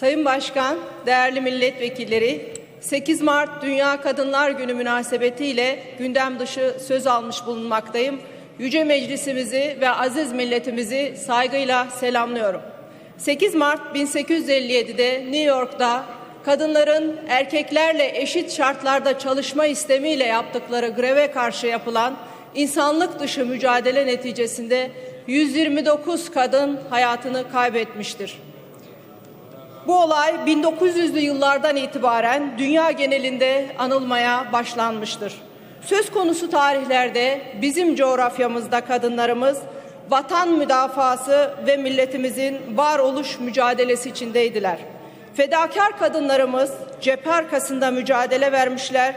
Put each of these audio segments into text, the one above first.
Sayın Başkan, değerli milletvekilleri, 8 Mart Dünya Kadınlar Günü münasebetiyle gündem dışı söz almış bulunmaktayım. Yüce Meclisimizi ve aziz milletimizi saygıyla selamlıyorum. 8 Mart 1857'de New York'ta kadınların erkeklerle eşit şartlarda çalışma istemiyle yaptıkları greve karşı yapılan insanlık dışı mücadele neticesinde 129 kadın hayatını kaybetmiştir. Bu olay 1900'lü yıllardan itibaren dünya genelinde anılmaya başlanmıştır. Söz konusu tarihlerde bizim coğrafyamızda kadınlarımız vatan müdafası ve milletimizin varoluş mücadelesi içindeydiler. Fedakar kadınlarımız cephe arkasında mücadele vermişler,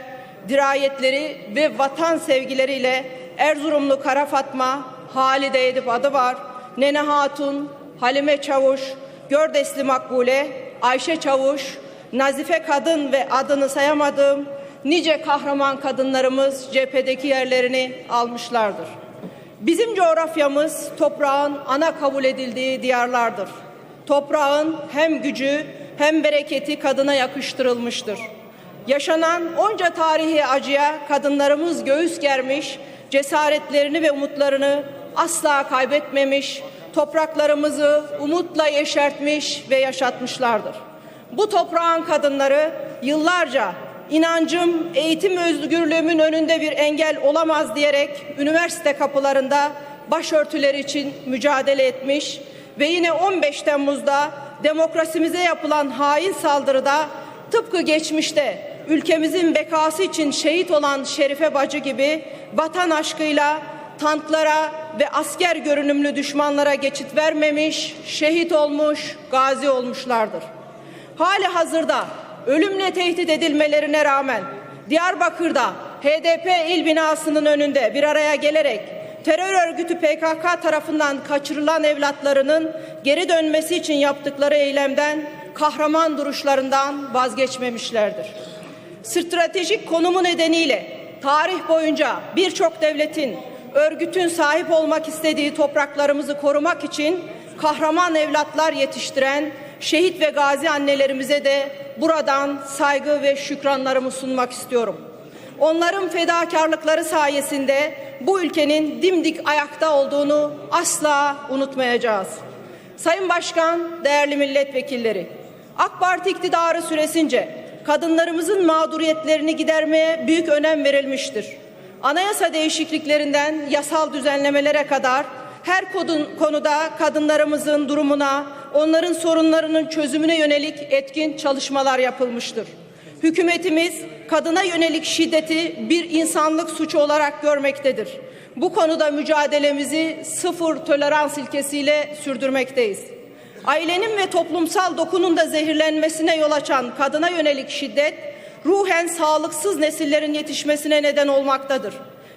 dirayetleri ve vatan sevgileriyle Erzurumlu Kara Fatma, Halide Edip adı var, Nene Hatun, Halime Çavuş, Gördesli Makbule, Ayşe Çavuş, Nazife Kadın ve adını sayamadığım nice kahraman kadınlarımız cephedeki yerlerini almışlardır. Bizim coğrafyamız toprağın ana kabul edildiği diyarlardır. Toprağın hem gücü hem bereketi kadına yakıştırılmıştır. Yaşanan onca tarihi acıya kadınlarımız göğüs germiş, cesaretlerini ve umutlarını asla kaybetmemiş, topraklarımızı umutla yeşertmiş ve yaşatmışlardır. Bu toprağın kadınları yıllarca inancım eğitim özgürlüğümün önünde bir engel olamaz diyerek üniversite kapılarında başörtüleri için mücadele etmiş ve yine 15 Temmuz'da demokrasimize yapılan hain saldırıda tıpkı geçmişte ülkemizin bekası için şehit olan Şerife Bacı gibi vatan aşkıyla tanklara ve asker görünümlü düşmanlara geçit vermemiş, şehit olmuş, gazi olmuşlardır. Hali hazırda ölümle tehdit edilmelerine rağmen Diyarbakır'da HDP il binasının önünde bir araya gelerek terör örgütü PKK tarafından kaçırılan evlatlarının geri dönmesi için yaptıkları eylemden kahraman duruşlarından vazgeçmemişlerdir. Stratejik konumu nedeniyle tarih boyunca birçok devletin örgütün sahip olmak istediği topraklarımızı korumak için kahraman evlatlar yetiştiren şehit ve gazi annelerimize de buradan saygı ve şükranlarımı sunmak istiyorum. Onların fedakarlıkları sayesinde bu ülkenin dimdik ayakta olduğunu asla unutmayacağız. Sayın Başkan, değerli milletvekilleri, AK Parti iktidarı süresince kadınlarımızın mağduriyetlerini gidermeye büyük önem verilmiştir. Anayasa değişikliklerinden yasal düzenlemelere kadar her konuda kadınlarımızın durumuna, onların sorunlarının çözümüne yönelik etkin çalışmalar yapılmıştır. Hükümetimiz kadına yönelik şiddeti bir insanlık suçu olarak görmektedir. Bu konuda mücadelemizi sıfır tolerans ilkesiyle sürdürmekteyiz. Ailenin ve toplumsal dokunun da zehirlenmesine yol açan kadına yönelik şiddet ruhen sağlıksız nesillerin yetişmesine neden olmaktadır.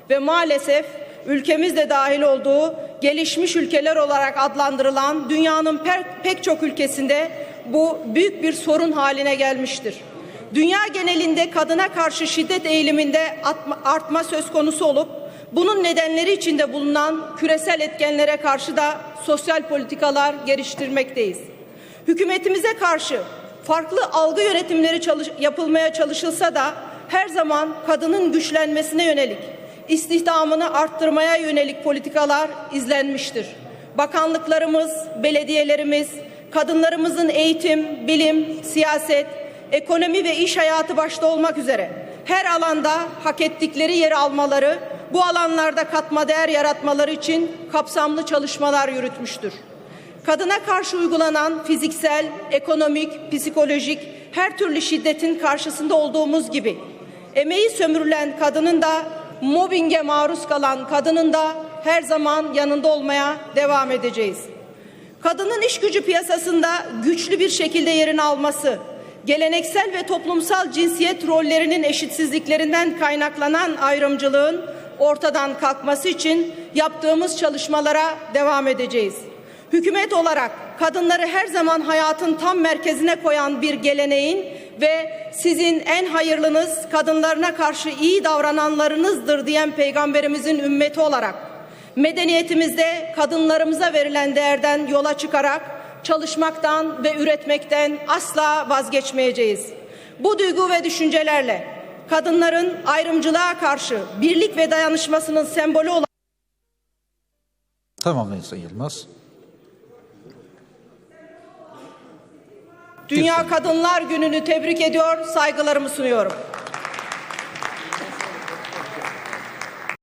Ve maalesef ülkemizde dahil olduğu gelişmiş ülkeler olarak adlandırılan dünyanın pek çok ülkesinde bu büyük bir sorun haline gelmiştir. Dünya genelinde kadına karşı şiddet eğiliminde artma söz konusu olup bunun nedenleri içinde bulunan küresel etkenlere karşı da sosyal politikalar geliştirmekteyiz. Hükümetimize karşı farklı algı yönetimleri çalış yapılmaya çalışılsa da her zaman kadının güçlenmesine yönelik, istihdamını arttırmaya yönelik politikalar izlenmiştir. Bakanlıklarımız, belediyelerimiz, kadınlarımızın eğitim, bilim, siyaset, ekonomi ve iş hayatı başta olmak üzere her alanda hak ettikleri yeri almaları, bu alanlarda katma değer yaratmaları için kapsamlı çalışmalar yürütmüştür kadına karşı uygulanan fiziksel, ekonomik, psikolojik her türlü şiddetin karşısında olduğumuz gibi emeği sömürülen kadının da mobbinge maruz kalan kadının da her zaman yanında olmaya devam edeceğiz. Kadının iş gücü piyasasında güçlü bir şekilde yerini alması, geleneksel ve toplumsal cinsiyet rollerinin eşitsizliklerinden kaynaklanan ayrımcılığın ortadan kalkması için yaptığımız çalışmalara devam edeceğiz. Hükümet olarak kadınları her zaman hayatın tam merkezine koyan bir geleneğin ve sizin en hayırlınız kadınlarına karşı iyi davrananlarınızdır diyen peygamberimizin ümmeti olarak medeniyetimizde kadınlarımıza verilen değerden yola çıkarak çalışmaktan ve üretmekten asla vazgeçmeyeceğiz. Bu duygu ve düşüncelerle kadınların ayrımcılığa karşı birlik ve dayanışmasının sembolü olan Tamamlayın Sayın Yılmaz. Dünya Kadınlar Günü'nü tebrik ediyor, saygılarımı sunuyorum.